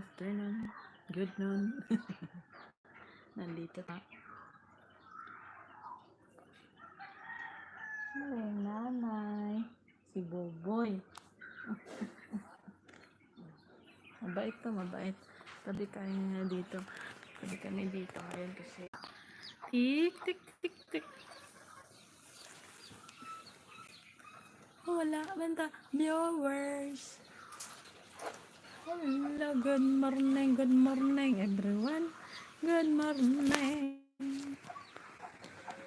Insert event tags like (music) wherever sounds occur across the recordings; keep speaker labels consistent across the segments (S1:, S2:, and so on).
S1: afternoon. Good noon. (laughs) Nandito na. Ay, nanay. Si Boboy. (laughs) mabait to, mabait. Tabi kayo na dito. Tabi kami dito ngayon kasi tik, tik, tik, tik. Wala, banta. Viewers. Hello, good morning, good morning everyone. Good morning.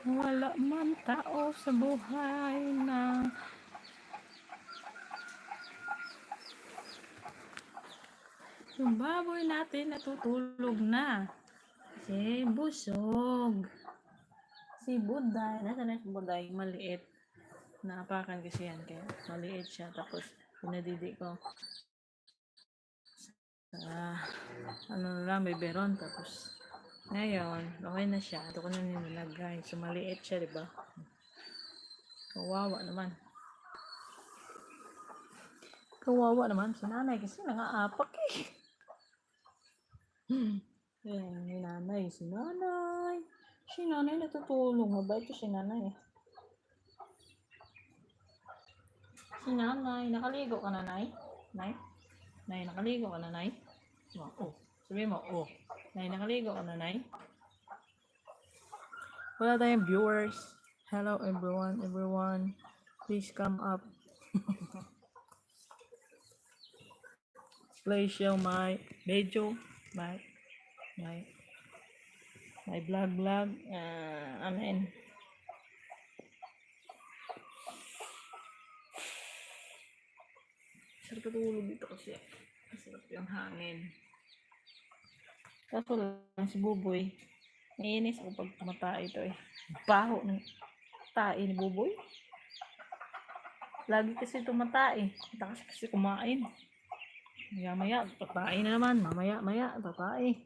S1: Wala man tao sa buhay na yung natin natutulog na. Kasi busog. Si Buday, nasa na si Buday, maliit. Naapakan kasi yan, kaya maliit siya. Tapos, pinadidi ko sa, ano na lang, biberon. Tapos, ngayon, okay na siya. Ito ko na nilagay. So, maliit siya, di ba? Kawawa naman. Kawawa naman si nanay kasi nangaapak eh. Hmm. Yan, ni nanay. Si nanay. Si nanay natutulong. Mabait ko si nanay. Si nanay. Nakaligo ka na, nay? Nay? Nay, nakaligo ka na, nay? Oh, oh. Sabi mo, oh. Nay, nakaligo ka na, nay? Wala tayong viewers. Hello, everyone. Everyone. Please come up. (laughs) Please show my video. My, my, my vlog vlog. Uh, amen. Sarap tulog dito kasi. Masarap yung hangin. Kaso lang si Buboy. Naiinis ako pag tumatay ito eh. Baho ng tae ni Buboy. Lagi kasi tumatay. Kita kasi kumain. Maya maya, tatay na naman. Mamaya maya, tatay.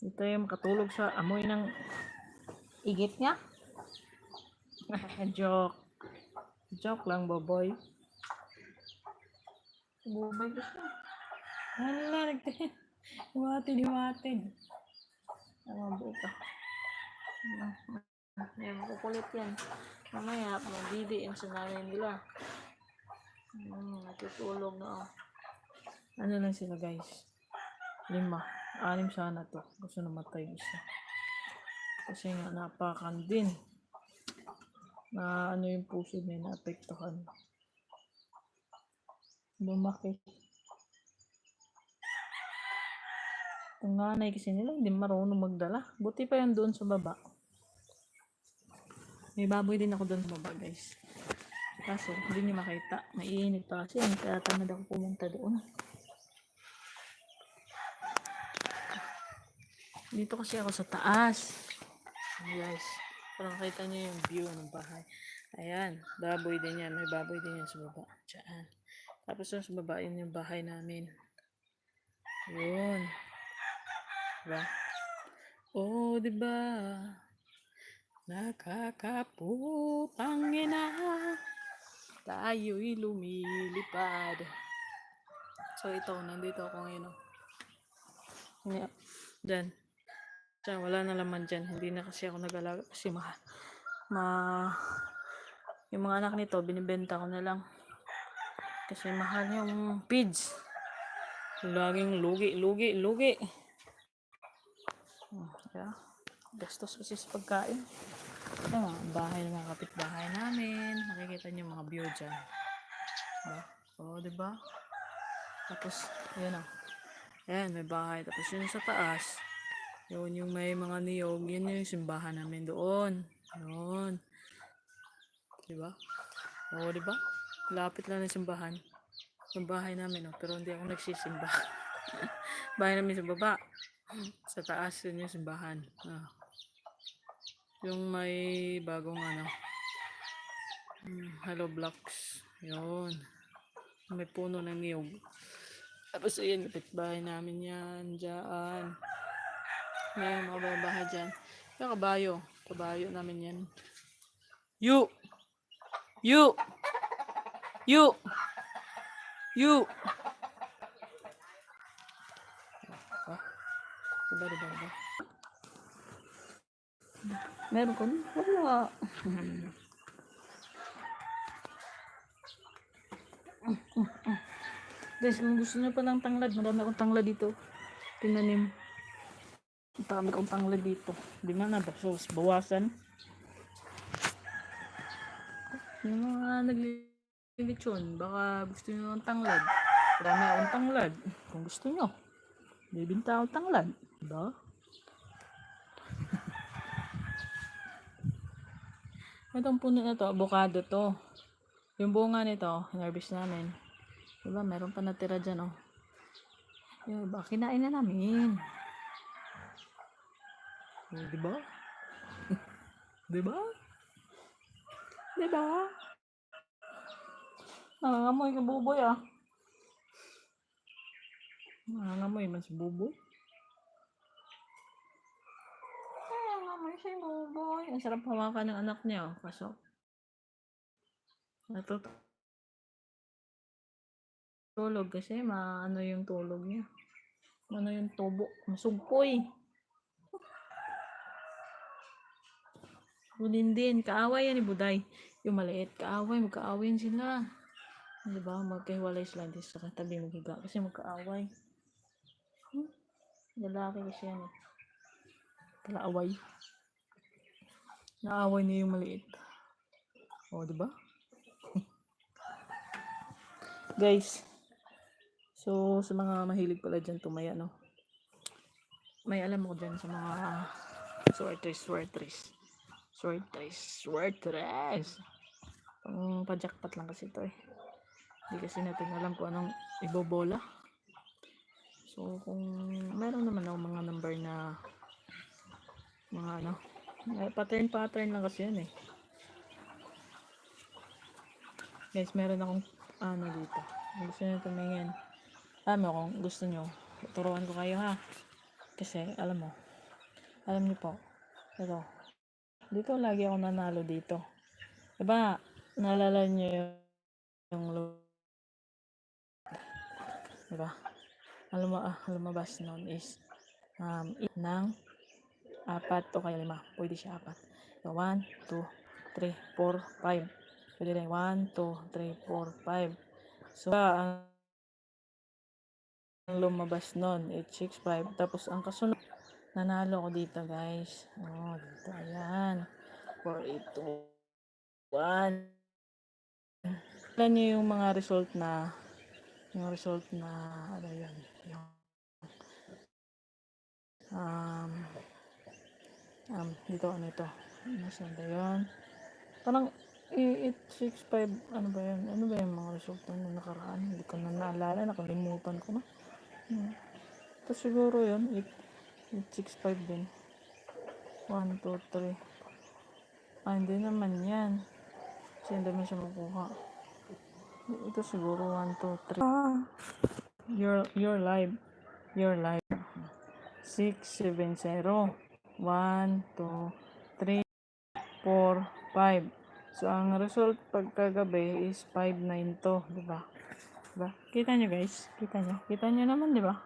S1: Ito yung makatulog sa amoy ng igit niya. (laughs) Joke. Joke lang, Boboy. Boboy gusto. Hala, nagtin. Iwatin, iwatin. Ang buka. Ayan, makukulit yan. Mamaya, magbibiin sa nanay nila. Hmm, natutulog na oh. Ano lang sila guys? Lima. Anim sana to. Gusto namatay isa. Kasi nga napakan din. Na ano yung puso niya naapektuhan. Lumaki. Ang nanay kasi nila hindi marunong magdala. Buti pa yan doon sa baba. May baboy din ako doon sa baba guys. Kaso hindi niya makita. Maiinit pa kasi. Kaya tamad ako pumunta doon. Dito kasi ako sa taas. Guys, parang makita niyo yung view ng bahay. Ayan, baboy din yan. May baboy din yan sa baba. Diyan. Tapos yung sa yun yung bahay namin. Yun. Diba? Oh, diba? Nakakaputang ina. Tayo'y lumilipad. So, ito. Nandito ako ngayon. oh. Ngayon. Diyan. Diyan, wala na laman dyan. Hindi na kasi ako nag-alaga kasi ma, ma, yung mga anak nito, binibenta ko na lang. Kasi mahal yung feeds. Laging lugi, lugi, lugi. Hmm, yeah. Gastos kasi sa pagkain. Ito bahay ng kapitbahay namin. Makikita niyo mga view dyan. Diba? Oo, diba? Tapos, yun o. Ayan, may bahay. Tapos yun sa taas. Yun yung may mga niyog. Yun yung simbahan namin doon. Doon. Diba? Oo, diba? Lapit lang ng simbahan. Yung bahay namin, oh. pero hindi ako nagsisimba. (laughs) bahay namin sa baba. Sa taas, yun yung simbahan. Ah. Yung may bagong ano. Hello Blocks. Yun. May puno ng niyog. Tapos ayun, bahay namin yan. Diyan. May mga bahay dyan. Yung kabayo. Kabayo namin yan. You! You! You! You! Diba, diba, diba? Meron ko? Wala. Guys, kung gusto niyo pa ng tanglad, marami akong tanglad dito. Tinanim. Ang dami tanglad dito. Di man na ba? So, bawasan. Yung mga naglilitsyon, baka gusto niyo ng tanglad. Marami akong tanglad. Kung gusto niyo, bibinta akong tanglad. Diba? (laughs) Itong puno na to, avocado to. Yung bunga nito, hinarvest namin. Diba, meron pa natira dyan, oh. Yung iba, kinain na namin. Oh, (laughs) diba? diba? Diba? Nangangamoy ka buboy, ah. Nangangamoy man si buboy. Nangangamoy si buboy. Ang sarap hawakan ng anak niya, oh. Kaso, natut tulog kasi maano yung tulog niya. Ano yung tubo. Masugpoy. Kunin din. Kaaway yan ni Buday. Yung maliit. Kaaway. Magkaaway sila. Di ba? Magkahiwalay sila dito sa katabi maghiga. Kasi magkaaway. Hmm? Lalaki kasi yan eh. Palaaway. Naaway niya yung maliit. O, di ba? (laughs) Guys, so sa mga mahilig pala dyan tumaya, no? May alam ako dyan sa mga swertres, swertres. Swertres, swertres. Pang pajakpat lang kasi ito eh. Hindi kasi natin alam kung anong ibobola. So, kung meron naman ako mga number na mga ano, eh, pattern pattern lang kasi yan eh. Guys, meron akong ano dito. Gusto nyo tumingin. Alam mo kung gusto nyo, turuan ko kayo ha. Kasi, alam mo, alam niyo po, ito, dito lagi ako nanalo dito. Diba, naalala niyo yung, yung lu- diba? Ang, luma, ah, lumabas nun is um, ng apat o kaya lima. Pwede siya apat. So, 1, 2, 3, 4, 5. Pwede rin 1, 2, 3, 4, 5. So, ang ang lumabas nun, 865. Tapos, ang kasunod, nanalo ko dito, guys. Oh, dito, ayan. 4, 8, 2, 1. Alam niyo yung mga result na, yung result na, ano yun, yung, um, um, dito, ano ito, nasaan ba yun? Parang, 865, ano ba yun? Ano ba yung mga resulta na nakaraan? Hindi ko na naalala, nakalimutan ko na. Hmm. Ito siguro yun, 8, 865 din. 1, 2, 3. Ah, hindi naman yan. Kasi hindi naman siya makuha. Ito siguro 1, 2, 3. Ah, your, your live. Your live. 6, 7, 0. 1, 2, 3, 4, 5. So, ang result pagkagabi is 592, di ba? Diba? Kita nyo guys? Kita nyo? Kita nyo naman, di ba?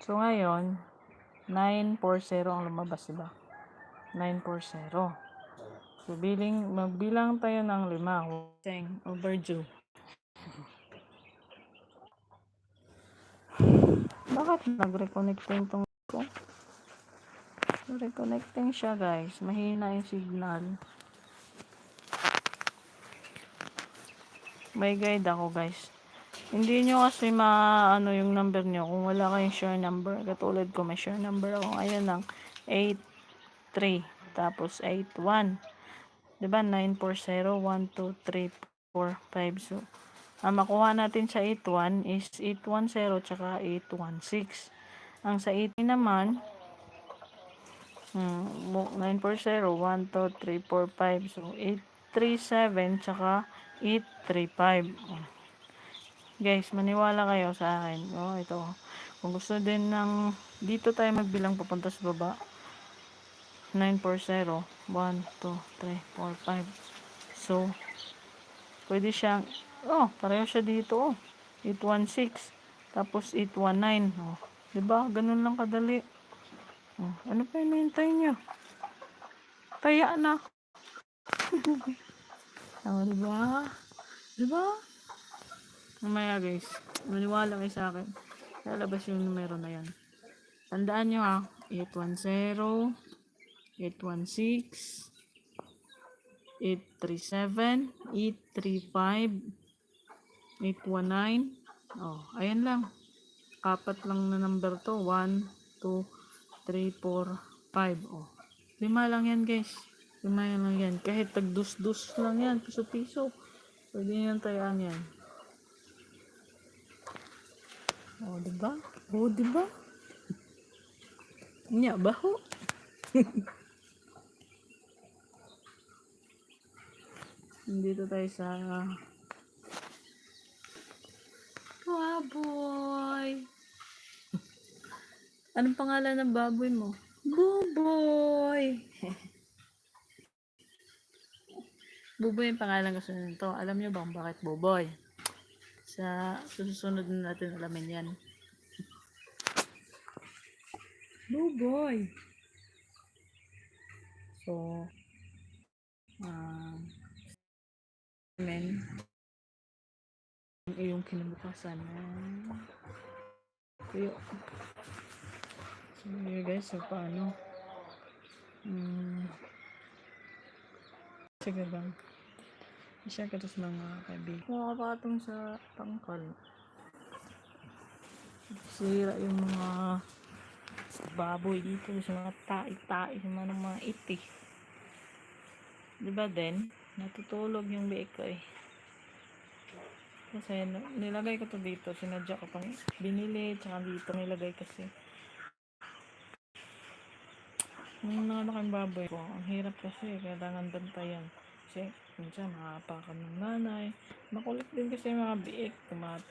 S1: So, ngayon, 940 ang lumabas, di ba? 940. So, biling, magbilang tayo ng lima. Seng, overdue. Bakit nag-reconnecting tong ko? Reconnecting siya guys. Mahina yung signal. May guide ako guys. Hindi nyo kasi maano yung number nyo kung wala kayong share number. Katulad ko may share number ako. Ayan lang. 83 tapos 81. 'Di ba 940 1 2 3 4 5 so ang makuha natin sa 81 is 810 tsaka 816. Ang sa 80 naman hmm, 940 1 2 3 4 5 so 837 tsaka 835. Guys, maniwala kayo sa akin. Oh, ito. Kung gusto din ng dito tayo magbilang papunta sa baba. 940 1 2 3 4 5. So pwede siyang oh, pareho siya dito oh. 816 tapos 819 oh. 'Di ba? Ganun lang kadali. Oh, ano pa hinihintay niyo? Taya na. (laughs) oh, diba? Diba? Mamaya guys, maniwala kayo sa akin. Lalabas yung numero na yan. Tandaan nyo ha, 810, 816, 837, 835, 819. Oh, ayan lang. Apat lang na number to. 1, 2, 3, 4, 5. Oh. Lima lang yan guys. Lima lang yan. Kahit tagdus-dus lang yan. Piso-piso. Pwede yan tayaan yan. Oh, diba? Oh, diba? (laughs) Nya, baho. (laughs) Dito tayo sa Baboy. (laughs) Anong pangalan ng baboy mo? Buboy. (laughs) Buboy ang pangalan ko sa nito. Alam niyo ba kung bakit Buboy? Sa susunod na natin alamin yan. (laughs) Buboy. So, um, men, ang iyong kinabukasan. Kuyo. So, yun guys, so paano? Hmm. Sige lang. I-share ko to sa mga kaibigan. Makakapatong sa tangkal. Sira yung mga baboy dito sa mga tai-tai sa mga mga iti. Diba din? Natutulog yung biik ko eh. Kasi n- nilagay ko to dito. Sinadya ko pang binili. Tsaka dito nilagay kasi. Yung nakalaking baboy ko, ang hirap kasi. Kailangan bantayan. Kasi minsan makapakan ng nanay. Makulit din kasi mga biik. Tumat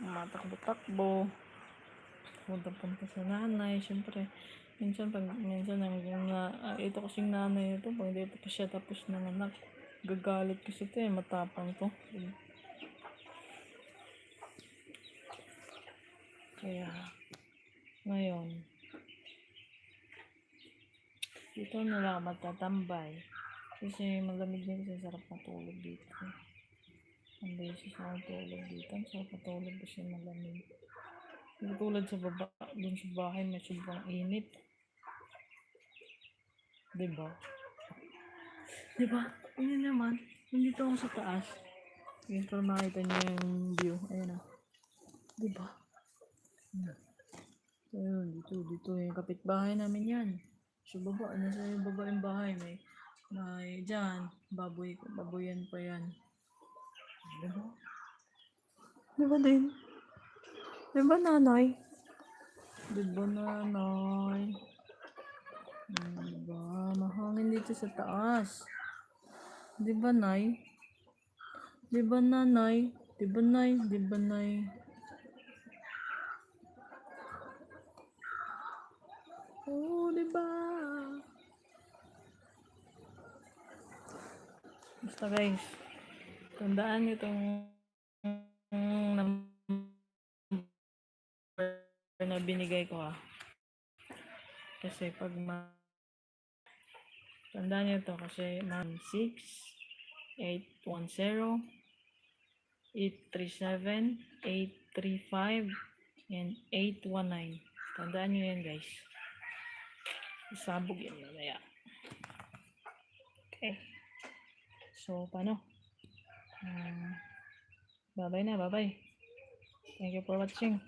S1: tumatakbo-takbo. Punta-punta sa nanay. Siyempre, minsan pag minsan na, ah, ito kasing nanay ito pag dito pa siya tapos ng anak gagalit kasi ito eh matapang to kaya ngayon dito na lang matatambay kasi malamig din kasi sarap matulog dito ang beses na matulog dito ang sarap matulog kasi malamig hindi tulad sa baba dun sa bahay may sobrang init Diba? Diba? Yun naman. Nandito ako sa taas. Yun para makita niyo yung view. Ayan na. Diba? Ayun, dito, dito yung kapitbahay namin yan. Sa baba, nasa yung baba yung bahay. May, may dyan, baboy, baboyan pa yan. Diba? Diba din? Diba nanay? Diba nanay? Diba? Mahangin dito sa taas. Diba, Nay? Diba, nanay? Diba, Nay? Diba, Nay? Oo, Basta guys, tandaan nyo itong number na binigay ko ah. Kasi pag ma Tandaan niyo to kasi 96 810 837 835 and 819. Tandaan niyo yan guys. Isabog yan mamaya. Okay. So, paano? Uh, bye-bye na, bye-bye. Thank you for watching.